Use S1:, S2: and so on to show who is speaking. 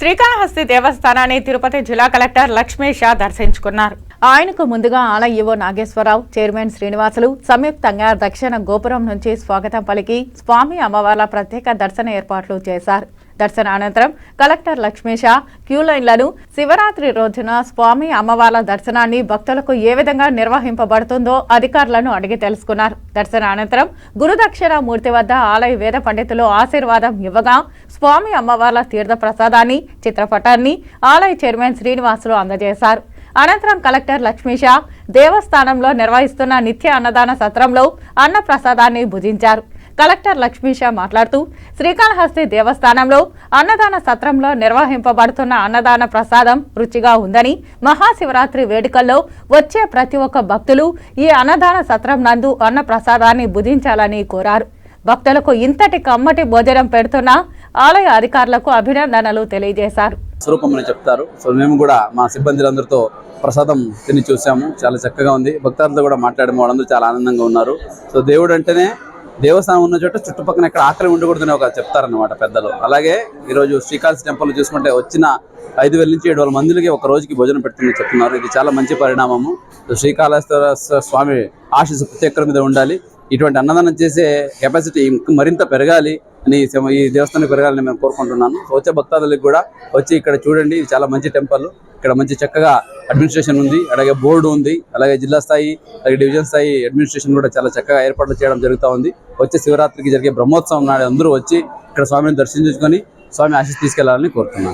S1: శ్రీకాళహస్తి దేవస్థానాన్ని తిరుపతి జిల్లా కలెక్టర్ లక్ష్మీ షా దర్శించుకున్నారు. ఆయనకు ముందుగా ఆలయ ఈవో నాగేశ్వరరావు చైర్మన్ శ్రీనివాసులు సంయుక్తంగా దక్షిణ గోపురం నుంచి స్వాగతం పలికి స్వామి అమ్మవార్ల ప్రత్యేక దర్శన ఏర్పాట్లు చేశారు. దర్శన అనంతరం కలెక్టర్ లక్ష్మీషా క్యూ లైన్లను శివరాత్రి రోజున స్వామి అమ్మవార్ల దర్శనాన్ని భక్తులకు ఏ విధంగా నిర్వహింపబడుతుందో అధికారులను అడిగి తెలుసుకున్నారు. దర్శన అనంతరం గురుదక్షిణ మూర్తి వద్ద ఆలయ వేద పండితులు ఆశీర్వాదం ఇవ్వగా స్వామి అమ్మవార్ల తీర్థ ప్రసాదాన్ని చిత్రపటాన్ని ఆలయ చైర్మన్ శ్రీనివాసులు అందజేశారు. అనంతరం కలెక్టర్ లక్ష్మీషా దేవస్థానంలో నిర్వహిస్తున్న నిత్య అన్నదాన సత్రంలో అన్న ప్రసాదాన్ని భుజించారు. కలెక్టర్ లక్ష్మీషా మాట్లాడుతూ శ్రీకాళహస్తి దేవస్థానంలో అన్నదాన సత్రంలో నిర్వహింపబడుతున్న అన్నదాన ప్రసాదం రుచిగా ఉందని మహాశివరాత్రి వేడుకల్లో వచ్చే ప్రతి ఒక్క భక్తులు ఈ అన్నదాన సత్రం నందు అన్న ప్రసాదాన్ని భుజించాలని కోరారు. భక్తులకు ఇంతటి కమ్మటి భోజనం పెడుతున్న ఆలయ అధికారులకు అభినందనలు తెలియజేశారు.
S2: స్వరూపం చెప్తారు. సో మేము కూడా మా సిబ్బందిలందరితో ప్రసాదం తిని చూసాము చాలా చక్కగా ఉంది. భక్తులతో కూడా మాట్లాడము వాళ్ళందరూ చాలా ఆనందంగా ఉన్నారు. సో దేవుడు అంటేనే దేవస్థానం ఉన్న చోట చుట్టుపక్కల ఎక్కడ ఆకలి ఉండకూడదని ఒక చెప్తారన్నమాట పెద్దలు. అలాగే ఈరోజు శ్రీకాళహస్తి టెంపుల్ చూసుకుంటే వచ్చిన ఐదు వేల నుంచి ఏడు వేల మందికి ఒక రోజుకి భోజనం పెడుతుందని చెప్తున్నారు. ఇది చాలా మంచి పరిణామము. సో స్వామి ఆశీస్సు ప్రతి ఒక్కరి మీద ఉండాలి. ఇటువంటి అన్నదానం చేసే కెపాసిటీ మరింత పెరగాలి అని ఈ దేవస్థానం పెరగాలని నేను కోరుకుంటున్నాను. వచ్చే భక్తాదులకు కూడా వచ్చి ఇక్కడ చూడండి. ఇది చాలా మంచి టెంపుల్. ఇక్కడ మంచి చక్కగా అడ్మినిస్ట్రేషన్ ఉంది. అలాగే బోర్డు ఉంది. అలాగే జిల్లా స్థాయి అలాగే డివిజన్ స్థాయి అడ్మినిస్ట్రేషన్ కూడా చాలా చక్కగా ఏర్పాట్లు చేయడం జరుగుతూ ఉంది. వచ్చే శివరాత్రికి జరిగే బ్రహ్మోత్సవం నాడు అందరూ వచ్చి ఇక్కడ స్వామిని దర్శించుకొని స్వామి ఆశీస్ తీసుకెళ్ళాలని కోరుతున్నాను.